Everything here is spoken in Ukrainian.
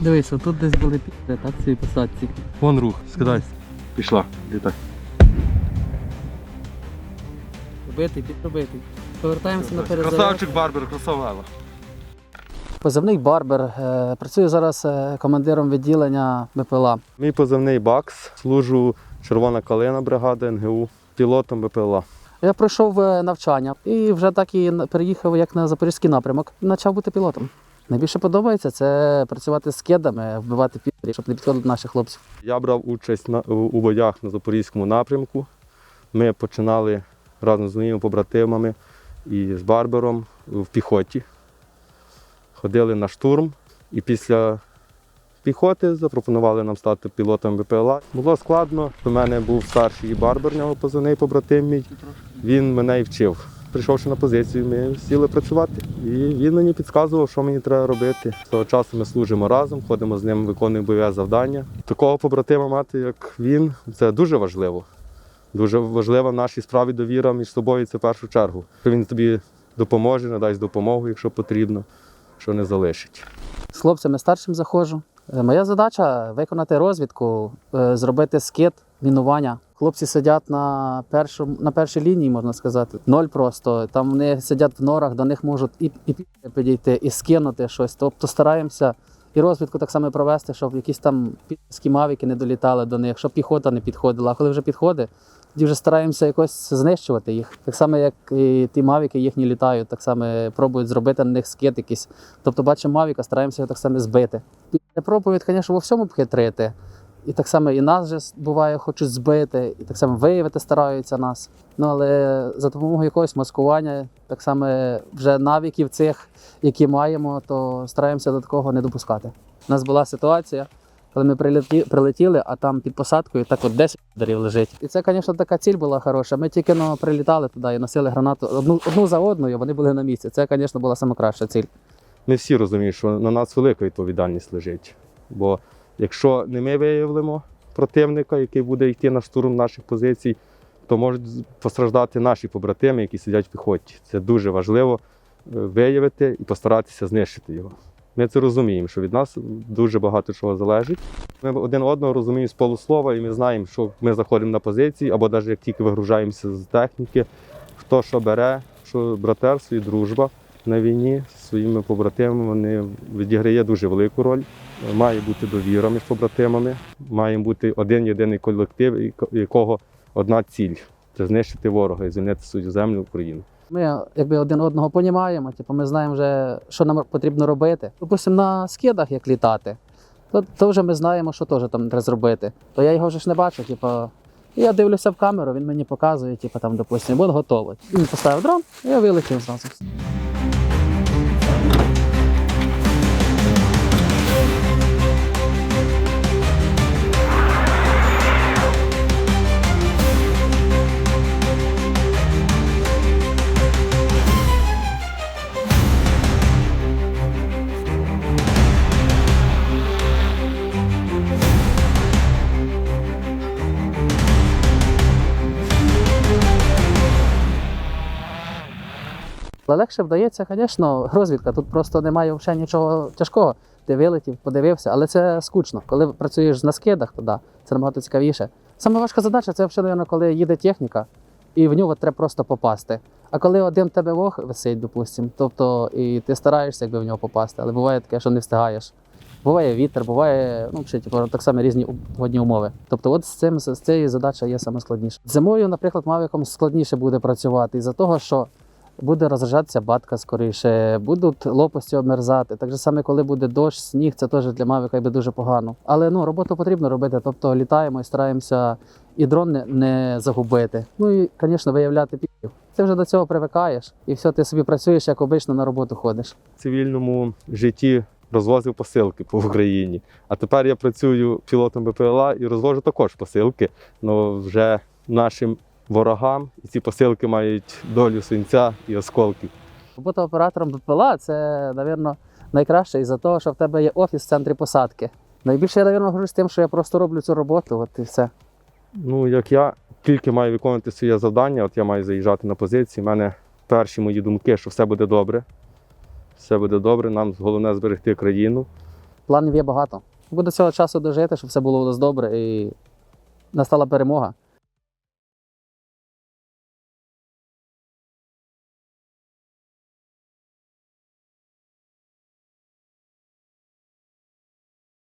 Дивись, отут десь були піти, так, цій посадці. Вон рух, скидайся. Пішла, літай. Пробитий, підробитий. Повертаємося на перезарядку. Красавчик Барбер, красавела. Позивний Барбер. Е, Працюю зараз е, командиром відділення БПЛА. Мій позивний Бакс, служу Червона калина бригада НГУ, пілотом БПЛА. Я пройшов е, навчання і вже так і переїхав як на запорізький напрямок. Почав бути пілотом. Найбільше подобається це працювати з кедами, вбивати підрі, щоб не підходили до наших хлопців. Я брав участь на, у боях на Запорізькому напрямку. Ми починали разом з моїми побратимами і з Барбером в піхоті. Ходили на штурм і після піхоти запропонували нам стати пілотом БПЛА. Було складно. У мене був старший Барбер, нього позивний побратим мій. Він мене і вчив. Прийшовши на позицію, ми сіли працювати. І він мені підказував, що мені треба робити. Того часу ми служимо разом, ходимо з ним, виконуємо бойове завдання. Такого побратима мати, як він, це дуже важливо. Дуже важлива в нашій справі довіра між собою це в першу чергу. Він тобі допоможе, надасть допомогу, якщо потрібно, що не залишить. З хлопцями старшим заходжу. Е, Моя задача виконати розвідку, е, зробити скид, мінування. Хлопці сидять на першому на першій лінії, можна сказати. Ноль просто. Там вони сидять в норах, до них можуть і, і підійти, і скинути щось. Тобто стараємося і розвідку так само провести, щоб якісь там підські мавіки не долітали до них, щоб піхота не підходила. А коли вже підходить, тоді вже стараємося якось знищувати їх. Так само, як і ті мавіки їхні літають, так само пробують зробити на них скид якийсь. Тобто бачимо Мавіка, стараємося його так само збити. І Пробують, звісно, во всьому обхитрити. І так само і нас же буває, хочуть збити, і так само виявити стараються нас. Ну але за допомогою якогось маскування, так само вже навиків цих, які маємо, то стараємося до такого не допускати. У нас була ситуація, коли ми прилеті, прилетіли, а там під посадкою так от 10 ударів лежить. І це, звісно, така ціль була хороша. Ми тільки ну, прилітали туди і носили гранату одну, одну за одною, вони були на місці. Це, звісно, була найкраща ціль. Не всі розуміють, що на нас велика відповідальність лежить. Бо якщо не ми виявимо противника, який буде йти на штурм наших позицій, то можуть постраждати наші побратими, які сидять в піхоті. Це дуже важливо е, виявити і постаратися знищити його. Ми це розуміємо, що від нас дуже багато чого залежить. Ми один одного розуміємо з полуслова, і ми знаємо, що ми заходимо на позиції, або навіть як тільки вигружаємося з техніки, хто що бере, що братерство і дружба на війні зі своїми побратимами вони відіграє дуже велику роль. Має бути довіра між побратимами, має бути один єдиний колектив, якого одна ціль це знищити ворога і звільнити свою землю Україну. Ми якби один одного понімаємо, типу, ми знаємо вже, що нам потрібно робити. Допустимо, на скидах як літати, то, то вже ми знаємо, що теж там треба зробити. То я його вже ж не бачу, типу. Я дивлюся в камеру, він мені показує, типу, там, допустимо, от готово. Він поставив дрон, і я вилетів зразу. Але легше вдається, звісно, розвідка. Тут просто немає взагалі нічого тяжкого. Ти вилетів, подивився, але це скучно. Коли працюєш на скидах, то да, це набагато цікавіше. Саме важка задача це взагалі, коли їде техніка, і в нього треба просто попасти. А коли один в тебе вог висить, допустимо, тобто і ти стараєшся якби в нього попасти, але буває таке, що не встигаєш. Буває вітер, буває ну, ще, типу, так само різні погодні умови. Тобто, от з цим з цією задачею є саме складніше. Зимою, наприклад, мавіком складніше буде працювати із-за того, що буде розряджатися батка скоріше, будуть лопасті обмерзати. Так же саме, коли буде дощ, сніг, це теж для мавіка якби дуже погано. Але ну роботу потрібно робити. Тобто літаємо і стараємося і дрон не, не загубити. Ну і, звісно, виявляти пів. Ти вже до цього привикаєш, і все, ти собі працюєш, як обично на роботу ходиш. В цивільному житті розвозив посилки по Україні. А тепер я працюю пілотом БПЛА і розвожу також посилки, але вже нашим ворогам. І ці посилки мають долю свинця і осколків. Робота оператором БПЛА це, напевно, найкраще із-за того, що в тебе є офіс в центрі посадки. Найбільше я, напевно, горжусь тим, що я просто роблю цю роботу, от і все. Ну, як я тільки маю виконувати своє завдання, от я маю заїжджати на позиції. У мене перші мої думки, що все буде добре. Все буде добре, нам головне зберегти країну. планів є багато. Буде цього часу дожити, щоб все було у нас добре і настала перемога.